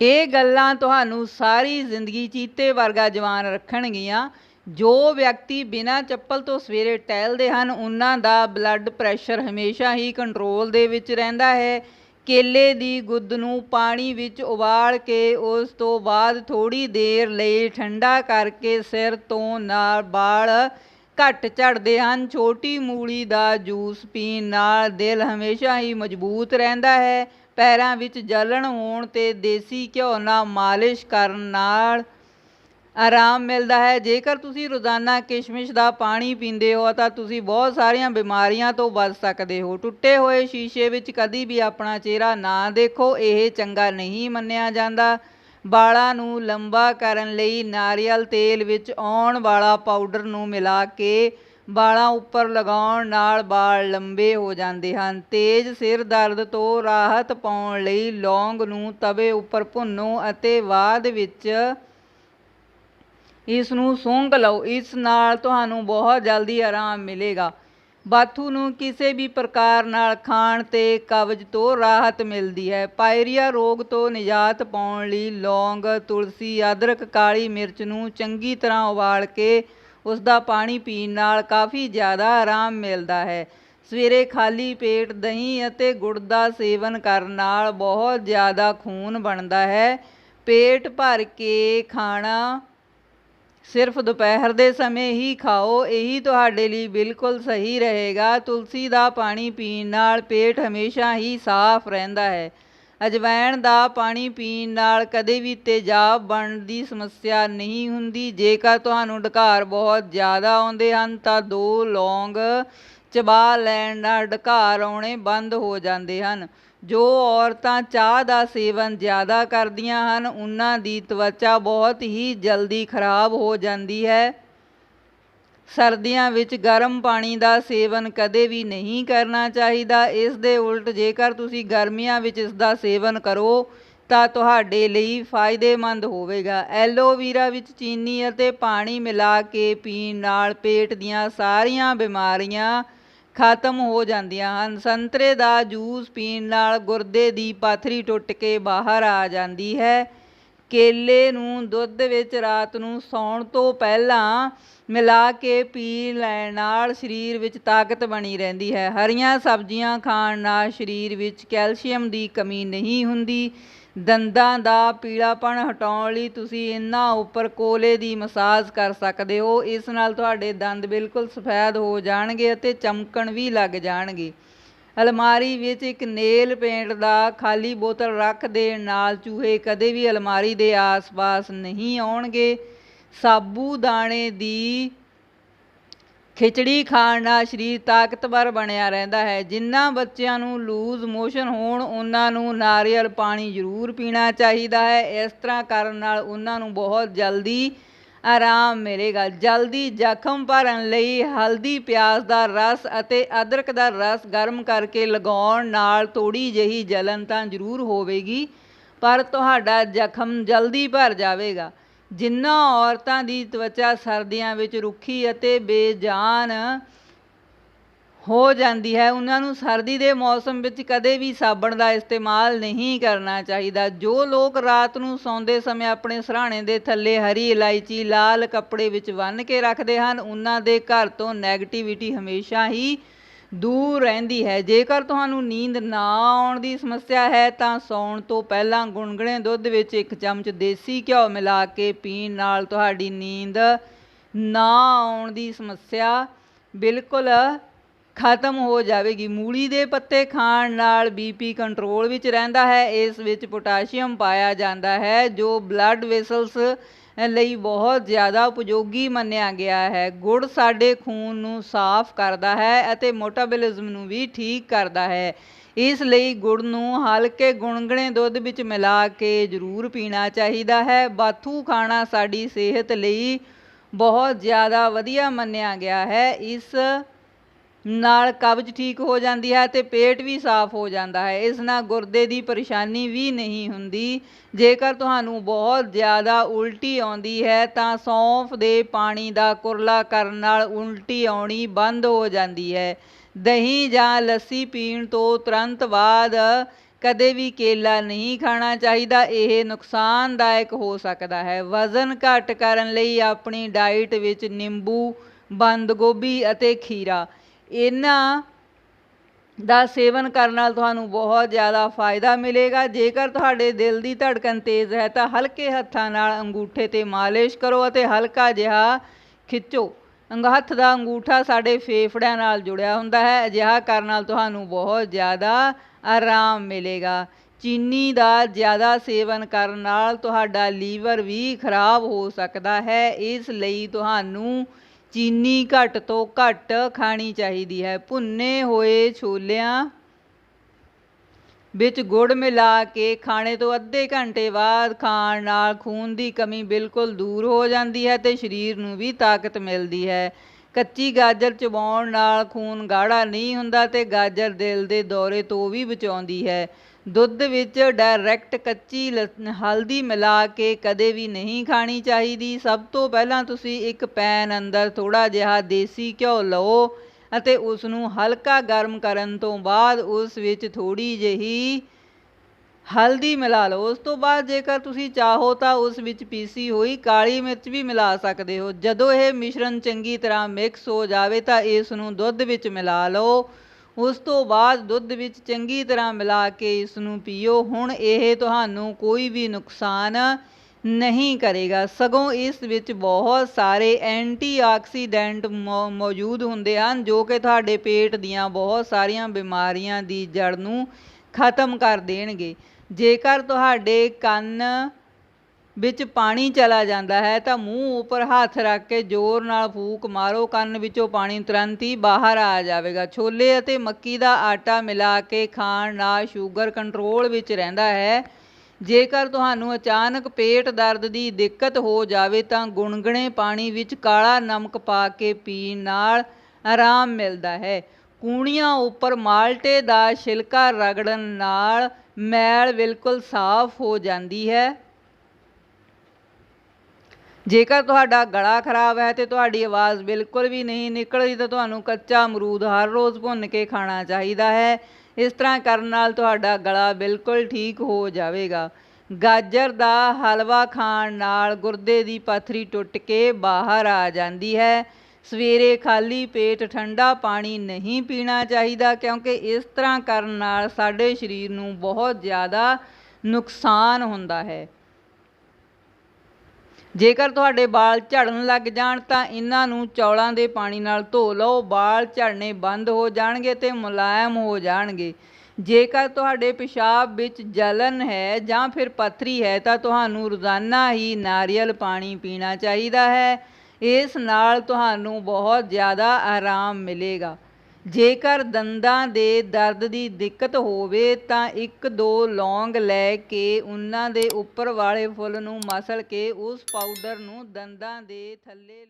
ਇਹ ਗੱਲਾਂ ਤੁਹਾਨੂੰ ਸਾਰੀ ਜ਼ਿੰਦਗੀ ਚੀਤੇ ਵਰਗਾ ਜਵਾਨ ਰੱਖਣਗੀਆਂ। ਜੋ ਵਿਅਕਤੀ ਬਿਨਾਂ ਚੱਪਲ ਤੋਂ ਸਵੇਰੇ ਟਹਿਲਦੇ ਹਨ, ਉਹਨਾਂ ਦਾ ਬਲੱਡ ਪ੍ਰੈਸ਼ਰ ਹਮੇਸ਼ਾ ਹੀ ਕੰਟਰੋਲ ਦੇ ਵਿੱਚ ਰਹਿੰਦਾ ਹੈ। ਕੇਲੇ ਦੀ ਗੁੱਦ ਨੂੰ ਪਾਣੀ ਵਿੱਚ ਉਬਾਲ ਕੇ ਉਸ ਤੋਂ ਬਾਅਦ ਥੋੜੀ ਦੇਰ ਲਈ ਠੰਡਾ ਕਰਕੇ ਸਿਰ ਤੋਂ ਨਾਲ ਵਾਲ ਘੱਟ ਝੜਦੇ ਹਨ। ਛੋਟੀ ਮੂਲੀ ਦਾ ਜੂਸ ਪੀਣ ਨਾਲ ਦਿਲ ਹਮੇਸ਼ਾ ਹੀ ਮਜ਼ਬੂਤ ਰਹਿੰਦਾ ਹੈ। ਪੈਰਾਂ ਵਿੱਚ ਜਲਣ ਹੋਣ ਤੇ ਦੇਸੀ ਘਿਓ ਨਾਲ ਮਾਲਿਸ਼ ਕਰਨ ਨਾਲ ਆਰਾਮ ਮਿਲਦਾ ਹੈ। ਜੇਕਰ ਤੁਸੀਂ ਰੋਜ਼ਾਨਾ ਕਿਸ਼ਮਿਸ਼ ਦਾ ਪਾਣੀ ਪੀਂਦੇ ਹੋ ਤਾਂ ਤੁਸੀਂ ਬਹੁਤ ਸਾਰੀਆਂ ਬਿਮਾਰੀਆਂ ਤੋਂ ਬਚ ਸਕਦੇ ਹੋ। ਟੁੱਟੇ ਹੋਏ ਸ਼ੀਸ਼ੇ ਵਿੱਚ ਕਦੀ ਵੀ ਆਪਣਾ ਚਿਹਰਾ ਨਾ ਦੇਖੋ, ਇਹ ਚੰਗਾ ਨਹੀਂ ਮੰਨਿਆ ਜਾਂਦਾ। ਵਾਲਾਂ ਨੂੰ ਲੰਬਾ ਕਰਨ ਲਈ ਨਾਰੀਅਲ ਤੇਲ ਵਿੱਚ ਆਉਣ ਵਾਲਾ ਪਾਊਡਰ ਨੂੰ ਮਿਲਾ ਕੇ ਵਾਲਾਂ ਉੱਪਰ ਲਗਾਉਣ ਨਾਲ ਵਾਲ ਲੰਬੇ ਹੋ ਜਾਂਦੇ ਹਨ। ਤੇਜ਼ ਸਿਰ ਦਰਦ ਤੋਂ ਰਾਹਤ ਪਾਉਣ ਲਈ ਲੌਂਗ ਨੂੰ ਤਵੇ ਉੱਪਰ ਭੁੰਨੋ ਅਤੇ ਬਾਅਦ ਵਿੱਚ ਇਸ ਨੂੰ ਸੁੰਘ ਲਓ। ਇਸ ਨਾਲ ਤੁਹਾਨੂੰ ਬਹੁਤ ਜਲਦੀ ਆਰਾਮ ਮਿਲੇਗਾ। ਬਾਥੂ ਨੂੰ ਕਿਸੇ ਵੀ ਪ੍ਰਕਾਰ ਨਾਲ ਖਾਣ ਤੇ ਕਬਜ਼ ਤੋਂ ਰਾਹਤ ਮਿਲਦੀ ਹੈ। ਪਾਇਰੀਆ ਰੋਗ ਤੋਂ ਨਿਜਾਤ ਪਾਉਣ ਲਈ ਲੌਂਗ, ਤੁਲਸੀ, ਅਦਰਕ, ਕਾਲੀ ਮਿਰਚ ਨੂੰ ਚੰਗੀ ਤਰ੍ਹਾਂ ਉਬਾਲ ਕੇ ਉਸ ਦਾ ਪਾਣੀ ਪੀਣ ਨਾਲ ਕਾਫੀ ਜ਼ਿਆਦਾ ਆਰਾਮ ਮਿਲਦਾ ਹੈ। ਸਵੇਰੇ ਖਾਲੀ ਪੇਟ ਦਹੀਂ ਅਤੇ ਗੁੜ ਦਾ ਸੇਵਨ ਕਰਨ ਨਾਲ ਬਹੁਤ ਜ਼ਿਆਦਾ ਖੂਨ ਬਣਦਾ ਹੈ। ਪੇਟ ਭਰ ਕੇ ਖਾਣਾ ਸਿਰਫ ਦੁਪਹਿਰ ਦੇ ਸਮੇਂ ਹੀ ਖਾਓ, ਇਹੀ ਤੁਹਾਡੇ ਲਈ ਬਿਲਕੁਲ ਸਹੀ ਰਹੇਗਾ। ਤੁਲਸੀ ਦਾ ਪਾਣੀ ਪੀਣ ਨਾਲ ਪੇਟ ਹਮੇਸ਼ਾ ਹੀ ਸਾਫ਼ ਰਹਿੰਦਾ ਹੈ। ਅਜਵਾਇਣ ਦਾ ਪਾਣੀ ਪੀਣ ਨਾਲ ਕਦੇ ਵੀ ਤੇਜ਼ਾਬ ਬਣਨ ਦੀ ਸਮੱਸਿਆ ਨਹੀਂ ਹੁੰਦੀ। ਜੇਕਰ ਤੁਹਾਨੂੰ ਡਕਾਰ ਬਹੁਤ ਜ਼ਿਆਦਾ ਆਉਂਦੇ ਹਨ, ਤਾਂ ਦੋ ਲੌਂਗ ਚਬਾ ਲੈਣ ਨਾਲ ਡਕਾਰ ਆਉਣੇ ਬੰਦ ਹੋ ਜਾਂਦੇ ਹਨ। ਜੋ ਔਰਤਾਂ ਚਾਹ ਦਾ ਸੇਵਨ ਜ਼ਿਆਦਾ ਕਰਦੀਆਂ ਹਨ, ਉਹਨਾਂ ਦੀ ਤਵਚਾ ਬਹੁਤ ਹੀ ਜਲਦੀ ਖਰਾਬ ਹੋ ਜਾਂਦੀ ਹੈ। ਸਰਦੀਆਂ ਵਿੱਚ ਗਰਮ ਪਾਣੀ ਦਾ ਸੇਵਨ ਕਦੇ ਵੀ ਨਹੀਂ ਕਰਨਾ ਚਾਹੀਦਾ। ਇਸ ਦੇ ਉਲਟ ਜੇਕਰ ਤੁਸੀਂ ਗਰਮੀਆਂ ਵਿੱਚ ਇਸ ਦਾ ਸੇਵਨ ਕਰੋ, ਤਾਂ ਤੁਹਾਡੇ ਲਈ ਫਾਇਦੇਮੰਦ ਹੋਵੇਗਾ। ਐਲੋਵੀਰਾ ਵਿੱਚ ਚੀਨੀ ਅਤੇ ਪਾਣੀ ਮਿਲਾ ਕੇ ਪੀਣ ਨਾਲ ਪੇਟ ਦੀਆਂ ਸਾਰੀਆਂ ਬਿਮਾਰੀਆਂ ਖਤਮ ਹੋ ਜਾਂਦੀਆਂ ਹਨ। ਸੰਤਰੇ ਦਾ ਜੂਸ ਪੀਣ ਨਾਲ ਗੁਰਦੇ ਦੀ ਪਾਥਰੀ ਟੁੱਟ ਕੇ ਬਾਹਰ ਆ ਜਾਂਦੀ ਹੈ। ਕੇਲੇ ਨੂੰ ਦੁੱਧ ਵਿੱਚ ਰਾਤ ਨੂੰ ਸੌਣ ਤੋਂ ਪਹਿਲਾਂ ਮਿਲਾ ਕੇ ਪੀ ਲੈਣ ਨਾਲ ਸਰੀਰ ਵਿੱਚ ਤਾਕਤ ਬਣੀ ਰਹਿੰਦੀ ਹੈ। ਹਰੀਆਂ ਸਬਜ਼ੀਆਂ ਖਾਣ ਨਾਲ ਸਰੀਰ ਵਿੱਚ ਕੈਲਸ਼ੀਅਮ ਦੀ ਕਮੀ ਨਹੀਂ ਹੁੰਦੀ। ਦੰਦਾਂ ਦਾ ਪੀਲਾਪਣ ਹਟਾਉਣ ਲਈ ਤੁਸੀਂ ਇਹਨਾਂ ਉੱਪਰ ਕੋਲੇ ਦੀ ਮਸਾਜ ਕਰ ਸਕਦੇ ਹੋ। ਇਸ ਨਾਲ ਤੁਹਾਡੇ ਦੰਦ ਬਿਲਕੁਲ ਸਫੈਦ ਹੋ ਜਾਣਗੇ ਅਤੇ ਚਮਕਣ ਵੀ ਲੱਗ ਜਾਣਗੇ। ਅਲਮਾਰੀ ਵਿੱਚ ਇੱਕ ਨੇਲ ਪੇਂਟ ਦਾ ਖਾਲੀ ਬੋਤਲ ਰੱਖ ਦੇਣ ਨਾਲ ਚੂਹੇ ਕਦੇ ਵੀ ਅਲਮਾਰੀ ਦੇ ਆਸ-ਪਾਸ ਨਹੀਂ ਆਉਣਗੇ। ਸਾਬੂ ਦਾਣੇ ਦੀ ਖਿਚੜੀ ਖਾਣ ਨਾਲ ਸਰੀਰ ਤਾਕਤਵਰ ਬਣਿਆ ਰਹਿੰਦਾ ਹੈ। ਜਿਨ੍ਹਾਂ ਬੱਚਿਆਂ ਨੂੰ ਲੂਜ਼ ਮੋਸ਼ਨ ਹੋਣ, ਉਹਨਾਂ ਨੂੰ ਨਾਰੀਅਲ ਪਾਣੀ ਜ਼ਰੂਰ ਪੀਣਾ ਚਾਹੀਦਾ ਹੈ। ਇਸ ਤਰ੍ਹਾਂ ਕਰਨ ਨਾਲ ਉਹਨਾਂ ਨੂੰ ਬਹੁਤ ਜਲਦੀ ਆਰਾਮ ਮਿਲੇਗਾ ਜਲਦੀ ਜ਼ਖਮ ਭਰਨ ਲਈ ਹਲਦੀ ਪਿਆਜ਼ ਦਾ ਰਸ ਅਤੇ ਅਦਰਕ ਦਾ ਰਸ ਗਰਮ ਕਰਕੇ ਲਗਾਉਣ ਨਾਲ ਥੋੜੀ ਜਿਹੀ ਜਲਨ ਤਾਂ ਜ਼ਰੂਰ ਹੋਵੇਗੀ, ਪਰ ਤੁਹਾਡਾ ਜ਼ਖਮ ਜਲਦੀ ਭਰ ਜਾਵੇਗਾ। ਜਿਨ੍ਹਾਂ ਔਰਤਾਂ ਦੀ ਤਵਚਾ ਸਰਦੀਆਂ ਵਿੱਚ ਰੁੱਖੀ ਅਤੇ ਬੇਜਾਨ ਹੋ ਜਾਂਦੀ ਹੈ। ਉਹਨਾਂ ਨੂੰ ਸਰਦੀ ਦੇ ਮੌਸਮ ਵਿੱਚ ਕਦੇ ਵੀ ਸਾਬਣ ਦਾ ਇਸਤੇਮਾਲ ਨਹੀਂ ਕਰਨਾ ਚਾਹੀਦਾ। ਜੋ ਲੋਕ ਰਾਤ ਨੂੰ ਸੌਂਦੇ ਸਮੇਂ ਆਪਣੇ ਸਰਾਣੇ ਦੇ ਥੱਲੇ ਹਰੀ ਇਲਾਇਚੀ ਲਾਲ ਕੱਪੜੇ ਵਿੱਚ ਬੰਨ੍ਹ ਕੇ ਰੱਖਦੇ ਹਨ, ਉਹਨਾਂ ਦੇ ਘਰ ਤੋਂ ਨੈਗੇਟਿਵਿਟੀ ਹਮੇਸ਼ਾ ਹੀ ਦੂਰ ਰਹਿੰਦੀ ਹੈ। ਜੇਕਰ ਤੁਹਾਨੂੰ ਨੀਂਦ ਨਾ ਆਉਣ ਦੀ ਸਮੱਸਿਆ ਹੈ, ਤਾਂ ਸੌਣ ਤੋਂ ਪਹਿਲਾਂ ਗੁਣਗੁਣੇ ਦੁੱਧ ਵਿੱਚ ਇੱਕ ਚਮਚ ਦੇਸੀ ਘਿਓ ਮਿਲਾ ਕੇ ਪੀਣ ਨਾਲ ਤੁਹਾਡੀ ਨੀਂਦ ਨਾ ਆਉਣ ਦੀ ਸਮੱਸਿਆ ਬਿਲਕੁਲ ਖਤਮ ਹੋ ਜਾਵੇਗੀ। ਮੂਲੀ ਦੇ ਪੱਤੇ ਖਾਣ ਨਾਲ ਬੀਪੀ ਕੰਟਰੋਲ ਵਿੱਚ ਰਹਿੰਦਾ ਹੈ। ਇਸ ਵਿੱਚ ਪੋਟਾਸ਼ੀਅਮ ਪਾਇਆ ਜਾਂਦਾ ਹੈ, ਜੋ ਬਲੱਡ ਵੈਸਲਸ ਲਈ ਬਹੁਤ ਜ਼ਿਆਦਾ ਉਪਯੋਗੀ ਮੰਨਿਆ ਗਿਆ ਹੈ। ਗੁੜ ਸਾਡੇ ਖੂਨ ਨੂੰ ਸਾਫ਼ ਕਰਦਾ ਹੈ ਅਤੇ ਮੋਟਾਬੋਲਿਜ਼ਮ ਨੂੰ ਵੀ ਠੀਕ ਕਰਦਾ ਹੈ। ਇਸ ਲਈ ਗੁੜ ਨੂੰ ਹਲਕੇ ਗੁਣਗਣੇ ਦੁੱਧ ਵਿੱਚ ਮਿਲਾ ਕੇ ਜ਼ਰੂਰ ਪੀਣਾ ਚਾਹੀਦਾ ਹੈ। ਬਾਥੂ ਖਾਣਾ ਸਾਡੀ ਸਿਹਤ ਲਈ ਬਹੁਤ ਜ਼ਿਆਦਾ ਵਧੀਆ ਮੰਨਿਆ ਗਿਆ ਹੈ। ਇਸ ਨਾਲ ਕਬਜ਼ ਠੀਕ ਹੋ ਜਾਂਦੀ ਹੈ ਤੇ ਪੇਟ ਵੀ ਸਾਫ਼ ਹੋ ਜਾਂਦਾ ਹੈ। ਇਸ ਨਾਲ ਗੁਰਦੇ ਦੀ ਪਰੇਸ਼ਾਨੀ ਵੀ ਨਹੀਂ ਹੁੰਦੀ। ਜੇਕਰ ਤੁਹਾਨੂੰ ਬਹੁਤ ਜ਼ਿਆਦਾ ਉਲਟੀ ਆਉਂਦੀ ਹੈ ਤਾਂ ਸੌਂਫ ਦੇ ਪਾਣੀ ਦਾ ਕੁਰਲਾ ਕਰਨ ਨਾਲ ਉਲਟੀ ਆਉਣੀ ਬੰਦ ਹੋ ਜਾਂਦੀ ਹੈ। ਦਹੀਂ ਜਾਂ ਲੱਸੀ ਪੀਣ ਤੋਂ ਤੁਰੰਤ ਬਾਅਦ ਕਦੇ ਵੀ ਕੇਲਾ ਨਹੀਂ ਖਾਣਾ ਚਾਹੀਦਾ, ਇਹ ਨੁਕਸਾਨਦਾਇਕ ਹੋ ਸਕਦਾ ਹੈ। ਵਜ਼ਨ ਘੱਟ ਕਰਨ ਲਈ ਆਪਣੀ ਡਾਈਟ ਵਿੱਚ ਨਿੰਬੂ, ਬੰਦ ਗੋਭੀ ਅਤੇ ਖੀਰਾ ਇਹਨਾਂ ਦਾ ਸੇਵਨ ਕਰਨ ਨਾਲ ਤੁਹਾਨੂੰ ਬਹੁਤ ਜ਼ਿਆਦਾ ਫਾਇਦਾ ਮਿਲੇਗਾ। ਜੇਕਰ ਤੁਹਾਡੇ ਦਿਲ ਦੀ ਧੜਕਣ ਤੇਜ਼ ਹੈ ਤਾਂ ਹਲਕੇ ਹੱਥਾਂ ਨਾਲ ਅੰਗੂਠੇ ਤੇ ਮਾਲਿਸ਼ ਕਰੋ ਅਤੇ ਹਲਕਾ ਜਿਹਾ ਖਿੱਚੋ। ਅੰਗ ਹੱਥ ਦਾ ਅੰਗੂਠਾ ਸਾਡੇ ਫੇਫੜਿਆਂ ਨਾਲ ਜੁੜਿਆ ਹੁੰਦਾ ਹੈ। ਅਜਿਹਾ ਕਰਨ ਨਾਲ ਤੁਹਾਨੂੰ ਬਹੁਤ ਜ਼ਿਆਦਾ ਆਰਾਮ ਮਿਲੇਗਾ। ਚੀਨੀ ਦਾ ਜ਼ਿਆਦਾ ਸੇਵਨ ਕਰਨ ਨਾਲ ਤੁਹਾਡਾ ਲੀਵਰ ਵੀ ਖਰਾਬ ਹੋ ਸਕਦਾ ਹੈ। ਇਸ ਲਈ ਤੁਹਾਨੂੰ ਚੀਨੀ ਘੱਟ ਤੋਂ ਘੱਟ ਖਾਣੀ ਚਾਹੀਦੀ ਹੈ। ਭੁੰਨੇ ਹੋਏ ਛੋਲਿਆਂ ਵਿੱਚ ਗੁੜ ਮਿਲਾ ਕੇ ਖਾਣੇ ਤੋਂ ਅੱਧੇ ਘੰਟੇ ਬਾਅਦ ਖਾਣ ਨਾਲ ਖੂਨ ਦੀ ਕਮੀ ਬਿਲਕੁਲ ਦੂਰ ਹੋ ਜਾਂਦੀ ਹੈ ਤੇ ਸਰੀਰ ਨੂੰ ਵੀ ਤਾਕਤ ਮਿਲਦੀ ਹੈ। ਕੱਚੀ ਗਾਜਰ ਚਬਾਉਣ ਨਾਲ ਖੂਨ ਗਾੜਾ ਨਹੀਂ ਹੁੰਦਾ ਤੇ ਗਾਜਰ ਦਿਲ ਦੇ ਦੌਰੇ ਤੋਂ ਵੀ ਬਚਾਉਂਦੀ ਹੈ। ਦੁੱਧ ਵਿੱਚ ਡਾਇਰੈਕਟ ਕੱਚੀ ਲ- ਹਲਦੀ ਮਿਲਾ ਕੇ ਕਦੇ ਵੀ ਨਹੀਂ ਖਾਣੀ ਚਾਹੀਦੀ। ਸਭ ਤੋਂ ਪਹਿਲਾਂ ਤੁਸੀਂ ਇੱਕ ਪੈਨ ਅੰਦਰ ਥੋੜ੍ਹਾ ਜਿਹਾ ਦੇਸੀ ਘਿਓ ਲਓ ਅਤੇ ਉਸ ਨੂੰ ਹਲਕਾ ਗਰਮ ਕਰਨ ਤੋਂ ਬਾਅਦ ਉਸ ਵਿੱਚ ਥੋੜ੍ਹੀ ਜਿਹੀ ਹਲਦੀ ਮਿਲਾ ਲਓ। ਉਸ ਤੋਂ ਬਾਅਦ ਜੇਕਰ ਤੁਸੀਂ ਚਾਹੋ ਤਾਂ ਉਸ ਵਿੱਚ ਪੀਸੀ ਹੋਈ ਕਾਲੀ ਮਿਰਚ ਵੀ ਮਿਲਾ ਸਕਦੇ ਹੋ। ਜਦੋਂ ਇਹ ਮਿਸ਼ਰਣ ਚੰਗੀ ਤਰ੍ਹਾਂ ਮਿਕਸ ਹੋ ਜਾਵੇ ਤਾਂ ਇਸ ਨੂੰ ਦੁੱਧ ਵਿੱਚ ਮਿਲਾ ਲਓ। ਉਸ ਤੋਂ ਬਾਅਦ ਦੁੱਧ ਵਿੱਚ ਚੰਗੀ ਤਰ੍ਹਾਂ ਮਿਲਾ ਕੇ ਇਸ ਨੂੰ ਪੀਓ। ਹੁਣ ਇਹ ਤੁਹਾਨੂੰ ਕੋਈ ਵੀ ਨੁਕਸਾਨ ਨਹੀਂ ਕਰੇਗਾ। ਸਗੋਂ ਇਸ ਵਿੱਚ ਬਹੁਤ ਸਾਰੇ ਐਂਟੀਆਕਸੀਡੈਂਟ ਮੌਜੂਦ ਹੁੰਦੇ ਹਨ, ਜੋ ਕਿ ਤੁਹਾਡੇ ਪੇਟ ਦੀਆਂ ਬਹੁਤ ਸਾਰੀਆਂ ਬਿਮਾਰੀਆਂ ਦੀ ਜੜ ਨੂੰ ਖਤਮ ਕਰ ਦੇਣਗੇ। ਜੇਕਰ ਤੁਹਾਡੇ ਕੰਨ ਵਿੱਚ ਪਾਣੀ ਚਲਾ ਜਾਂਦਾ ਹੈ ਤਾਂ ਮੂੰਹ ਉੱਪਰ ਹੱਥ ਰੱਖ ਕੇ ਜ਼ੋਰ ਨਾਲ ਫੂਕ ਮਾਰੋ, ਕੰਨ ਵਿੱਚੋਂ ਪਾਣੀ ਤੁਰੰਤ ਹੀ ਬਾਹਰ ਆ ਜਾਵੇਗਾ। ਛੋਲੇ ਅਤੇ ਮੱਕੀ ਦਾ ਆਟਾ ਮਿਲਾ ਕੇ ਖਾਣ ਨਾਲ ਸ਼ੂਗਰ ਕੰਟਰੋਲ ਵਿੱਚ ਰਹਿੰਦਾ ਹੈ। ਜੇਕਰ ਤੁਹਾਨੂੰ ਅਚਾਨਕ ਪੇਟ ਦਰਦ ਦੀ ਦਿੱਕਤ ਹੋ ਜਾਵੇ ਤਾਂ ਗੁਣਗਣੇ ਪਾਣੀ ਵਿੱਚ ਕਾਲਾ ਨਮਕ ਪਾ ਕੇ ਪੀਣ ਨਾਲ ਆਰਾਮ ਮਿਲਦਾ ਹੈ। ਕੂਣੀਆਂ ਉੱਪਰ ਮਾਲਟੇ ਦਾ ਛਿਲਕਾ ਰਗੜਨ ਨਾਲ ਮੈਲ ਬਿਲਕੁਲ ਸਾਫ਼ ਹੋ ਜਾਂਦੀ ਹੈ। ਜੇਕਰ ਤੁਹਾਡਾ ਗਲਾ ਖਰਾਬ ਹੈ ਤੇ ਤੁਹਾਡੀ ਆਵਾਜ਼ ਬਿਲਕੁਲ ਵੀ ਨਹੀਂ ਨਿਕਲਦੀ, ਤਾਂ ਤੁਹਾਨੂੰ ਕੱਚਾ ਅਮਰੂਦ ਹਰ ਰੋਜ਼ ਭੁੰਨ ਕੇ ਖਾਣਾ ਚਾਹੀਦਾ ਹੈ। ਇਸ ਤਰ੍ਹਾਂ ਕਰਨ ਨਾਲ ਤੁਹਾਡਾ ਗਲਾ ਬਿਲਕੁਲ ਠੀਕ ਹੋ ਜਾਵੇਗਾ। ਗਾਜਰ ਦਾ ਹਲਵਾ ਖਾਣ ਨਾਲ ਗੁਰਦੇ ਦੀ ਪੱਥਰੀ ਟੁੱਟ ਕੇ ਬਾਹਰ ਆ ਜਾਂਦੀ ਹੈ। ਸਵੇਰੇ ਖਾਲੀ ਪੇਟ ਠੰਡਾ ਪਾਣੀ ਨਹੀਂ ਪੀਣਾ ਚਾਹੀਦਾ, ਕਿਉਂਕਿ ਇਸ ਤਰ੍ਹਾਂ ਕਰਨ ਨਾਲ ਸਾਡੇ ਸਰੀਰ ਨੂੰ ਬਹੁਤ ਜ਼ਿਆਦਾ ਨੁਕਸਾਨ ਹੁੰਦਾ ਹੈ। ਜੇਕਰ ਤੁਹਾਡੇ ਵਾਲ ਝੜਨ ਲੱਗ ਜਾਣ ਤਾਂ ਇਹਨਾਂ ਨੂੰ ਚੌਲਾਂ ਦੇ ਪਾਣੀ ਨਾਲ ਧੋ ਲਓ। ਵਾਲ ਝੜਨੇ ਬੰਦ ਹੋ ਜਾਣਗੇ ਤੇ ਮੁਲਾਇਮ ਹੋ ਜਾਣਗੇ। ਜੇਕਰ ਤੁਹਾਡੇ ਪਿਸ਼ਾਬ ਵਿੱਚ ਜਲਨ ਹੈ ਜਾਂ ਫਿਰ ਪੱਥਰੀ ਹੈ ਤਾਂ ਤੁਹਾਨੂੰ ਰੋਜ਼ਾਨਾ ਹੀ ਨਾਰੀਅਲ ਪਾਣੀ ਪੀਣਾ ਚਾਹੀਦਾ ਹੈ। ਇਸ ਨਾਲ ਤੁਹਾਨੂੰ ਬਹੁਤ ਜ਼ਿਆਦਾ ਆਰਾਮ ਮਿਲੇਗਾ। ਜੇਕਰ ਦੰਦਾਂ ਦੇ ਦਰਦ ਦੀ ਦਿੱਕਤ ਹੋਵੇ ਤਾਂ ਇੱਕ ਦੋ ਲੌਂਗ ਲੈ ਕੇ ਉਹਨਾਂ ਦੇ ਉੱਪਰ ਵਾਲੇ ਫੁੱਲ ਨੂੰ ਮਸਲ ਕੇ ਉਸ ਪਾਊਡਰ ਨੂੰ ਦੰਦਾਂ ਦੇ ਥੱਲੇ